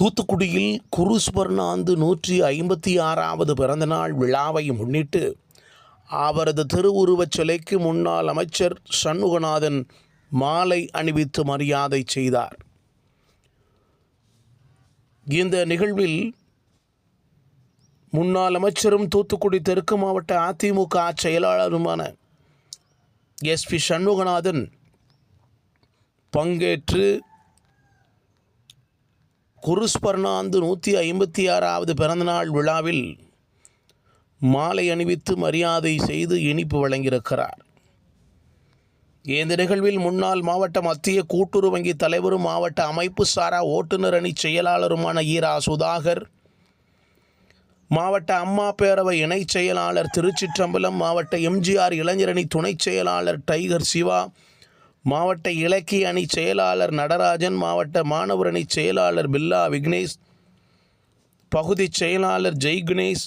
தூத்துக்குடியில் குருஸ்வர்ணாந்து நூற்றி ஐம்பத்தி ஆறாவது பிறந்தநாள் விழாவை முன்னிட்டு அவரது திருவுருவச் சிலைக்கு முன்னாள் அமைச்சர் சண்முகநாதன் மாலை அணிவித்து மரியாதை செய்தார். இந்த நிகழ்வில் முன்னாள் அமைச்சரும் தூத்துக்குடி தெற்கு மாவட்ட அதிமுக செயலாளருமான எஸ்பி சண்முகநாதன் பங்கேற்று குருஸ்பர்ணாந்து நூற்றி ஐம்பத்தி ஆறாவது பிறந்தநாள் விழாவில் மாலை அணிவித்து மரியாதை செய்து இனிப்பு வழங்கியிருக்கிறார். இந்த நிகழ்வில் முன்னாள் மாவட்ட மத்திய கூட்டுறவு வங்கி தலைவரும் மாவட்ட அமைப்பு சாரா ஓட்டுநர் அணி செயலாளருமான ஈரா சுதாகர் மாவட்ட அம்மா பேரவை இணைச் செயலாளர் திருச்சிற்றம்பலம் மாவட்ட எம்ஜிஆர் இளைஞரணி துணைச் செயலாளர் டைகர் சிவா மாவட்ட இலக்கிய அணி செயலாளர் நடராஜன் மாவட்ட மாணவர் அணி செயலாளர் பில்லா விக்னேஷ் பகுதி செயலாளர் ஜெய் கணேஷ்